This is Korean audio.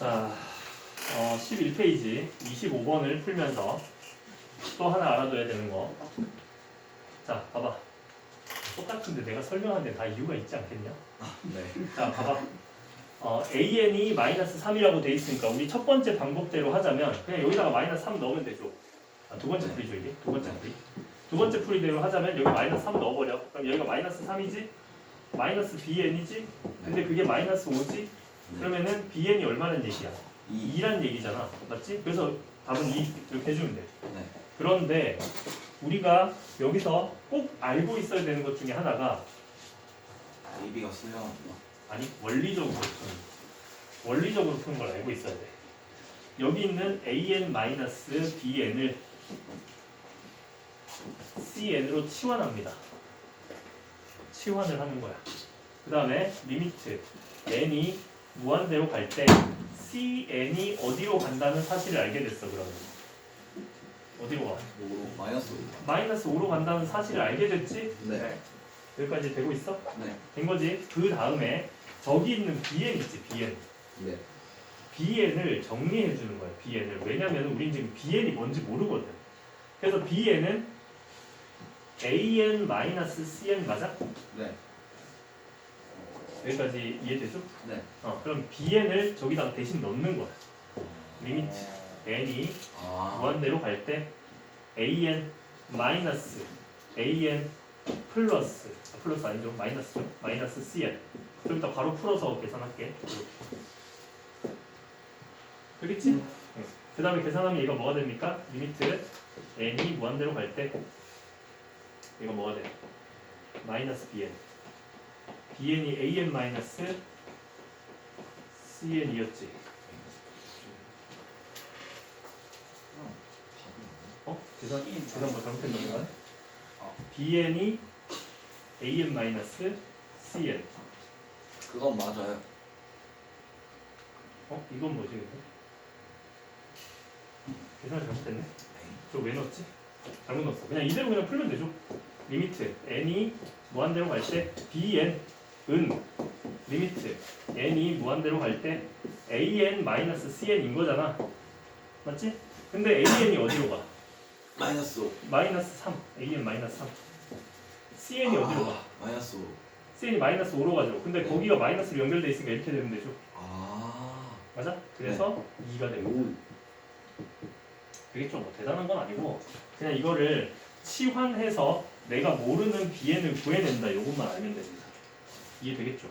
자, 어, 11페이지 25번을 풀면서 또 하나 알아둬야 되는 거. 자, 봐봐. 똑같은데 내가 설명하는데 다 이유가 있지 않겠냐? 네. 자, 봐봐. 어, an이 마이너스 3이라고 돼 있으니까 우리 첫 번째 방법대로 하자면 그냥 여기다가 마이너스 3 넣으면 되죠. 아, 두 번째 풀이죠 이게. 두 번째 풀이. 두 번째 풀이대로 하자면 여기 마이너스 3 넣어버려. 그럼 여기가 마이너스 3이지? 마이너스 bn이지? 근데 그게 마이너스 5지? 그러면은 bn이 얼마는 얘기야? 이. 2란 얘기잖아. 맞지? 그래서 답은 2 이렇게 해주면 돼. 네. 그런데 우리가 여기서 꼭 알고 있어야 되는 것 중에 하나가 AB가 슬렁하구나. 아니 원리적으로 푸는 원리적으로 푸는 걸 알고 있어야 돼. 여기 있는 an-bn을 cn으로 치환합니다. 치환을 하는 거야. 그 다음에 리미트 n이 무한대로 갈 때 cn이 어디로 간다는 사실을 알게 됐어 그러면 어디로 가? 오로 마이너스 오. 마이너스 5로 간다는 사실을 알게 됐지? 네. 여기까지 되고 있어? 네. 된 거지? 그 다음에 저기 있는 bn 있지 bn 네. bn을 정리해 주는 거야 bn을 왜냐면 우린 지금 bn이 뭔지 모르거든 그래서 bn은 an-cn 맞아? 네. 여기까지 이해되죠? 네. 어, 그럼 bn을 저기다가 대신 넣는 거야 리미트 n이 아. 무한대로 갈 때 an 마이너스 an 플러스 아, 플러스 아니죠 마이너스죠 마이너스 cn 좀 이따 바로 풀어서 계산할게 그렇지? 그 다음에 계산하면 이거 뭐가 됩니까? 리미트 n이 무한대로 갈 때 이거 뭐가 돼? 마이너스 bn bn이 an 마이너스 cn이었지 어? 계산 계산 뭐 잘못된 건가? 어. bn이 an 마이너스 cn 그건 맞아요. 어? 이건 뭐지 근데? 계산 잘못됐네 저거 왜 넣었지? 잘못 넣었어 그냥 이대로 그냥 풀면 되죠 리미트 n이 무한대로 갈 때 bn 은 리미트 n이 무한대로 갈 때 an 마이너스 cn인 거잖아 맞지? 근데 an이 어디로 가? 마이너스 오. 마이너스 3 an 마이너스 3 cn이 어디로 가? 아, 마이너스 오. cn이 마이너스 5로 가죠 근데 거기가 마이너스로 연결돼 있으니까 이렇게 되면 되죠 아. 맞아? 그래서 2가 되고 오. 그게 좀 뭐 대단한 건 아니고 그냥 이거를 치환해서 내가 모르는 bn을 구해낸다 이것만 알면 됩니다 이해되겠죠?